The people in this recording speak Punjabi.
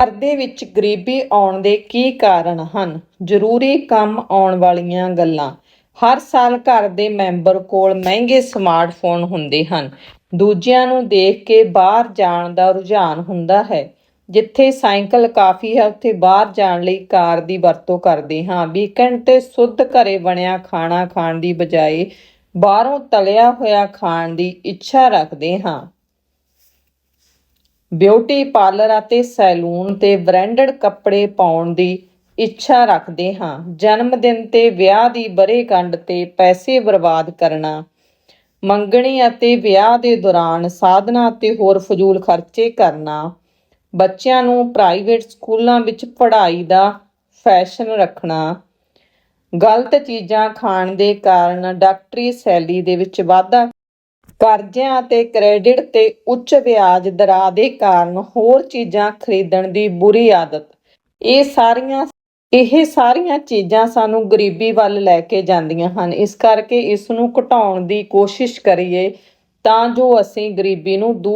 ਘਰ ਦੇ ਵਿੱਚ ਗਰੀਬੀ ਆਉਣ ਦੇ ਕੀ ਕਾਰਨ ਹਨ? ਜ਼ਰੂਰੀ ਕੰਮ ਆਉਣ ਵਾਲੀਆਂ ਗੱਲਾਂ। ਹਰ ਸਾਲ ਘਰ ਦੇ ਮੈਂਬਰ ਕੋਲ ਮਹਿੰਗੇ ਸਮਾਰਟਫੋਨ ਹੁੰਦੇ ਹਨ। ਦੂਜਿਆਂ ਨੂੰ ਦੇਖ ਕੇ ਬਾਹਰ ਜਾਣ ਦਾ ਰੁਝਾਨ ਹੁੰਦਾ ਹੈ। ਜਿੱਥੇ ਸਾਈਕਲ ਕਾਫੀ ਹੈ, ਉੱਥੇ ਬਾਹਰ ਜਾਣ ਲਈ ਕਾਰ ਦੀ ਵਰਤੋਂ ਕਰਦੇ ਹਾਂ। ਵੀਕਐਂਡ ਤੇ ਸੁੱਧ ਘਰੇ ਬਣਿਆ ਖਾਣਾ ਖਾਣ ਦੀ ਬਜਾਏ ਬਾਹਰੋਂ ਤਲਿਆ ਹੋਇਆ ਖਾਣ ਦੀ ਇੱਛਾ ਰੱਖਦੇ ਹਾਂ। ਬਿਊਟੀ ਪਾਰਲਰ ਅਤੇ ਸੈਲੂਨ ਤੇ ਬ੍ਰਾਂਡਡ ਕੱਪੜੇ ਪਾਉਣ ਦੀ ਇੱਛਾ ਰੱਖਦੇ ਹਾਂ। ਜਨਮ ਦਿਨ ਤੇ ਵਿਆਹ ਦੀ ਬਰੇਗੰਢ ਤੇ ਪੈਸੇ ਬਰਬਾਦ ਕਰਨਾ, ਮੰਗਣੀ ਅਤੇ ਵਿਆਹ ਦੇ ਦੌਰਾਨ ਸਾਧਨਾਂ ਅਤੇ ਹੋਰ ਫਜ਼ੂਲ ਖਰਚੇ ਕਰਨਾ, ਬੱਚਿਆਂ ਨੂੰ ਪ੍ਰਾਈਵੇਟ ਸਕੂਲਾਂ ਵਿੱਚ ਪੜ੍ਹਾਈ ਦਾ ਫੈਸ਼ਨ ਰੱਖਣਾ, ਗਲਤ ਚੀਜ਼ਾਂ ਖਾਣ ਦੇ ਕਾਰਨ ਡਾਕਟਰੀ ਸ਼ੈਲੀ ਦੇ ਵਿੱਚ ਵਾਧਾ ਕਰਜ਼ਿਆਂ ਅਤੇ ਕ੍ਰੈਡਿਟ ਤੇ ਉੱਚ ਵਿਆਜ ਦਰਾਂ ਦੇ ਕਾਰਨ ਹੋਰ ਚੀਜ਼ਾਂ ਖਰੀਦਣ ਦੀ ਬੁਰੀ ਆਦਤ। ਇਹ ਸਾਰੀਆਂ ਇਹ ਸਾਰੀਆਂ ਚੀਜ਼ਾਂ ਸਾਨੂੰ ਗਰੀਬੀ ਵੱਲ ਲੈ ਕੇ ਜਾਂਦੀਆਂ ਹਨ। ਇਸ ਕਰਕੇ ਇਸ ਨੂੰ ਘਟਾਉਣ ਦੀ ਕੋਸ਼ਿਸ਼ ਕਰੀਏ ਤਾਂ ਜੋ ਅਸੀਂ ਗਰੀਬੀ ਨੂੰ ਦੂਰ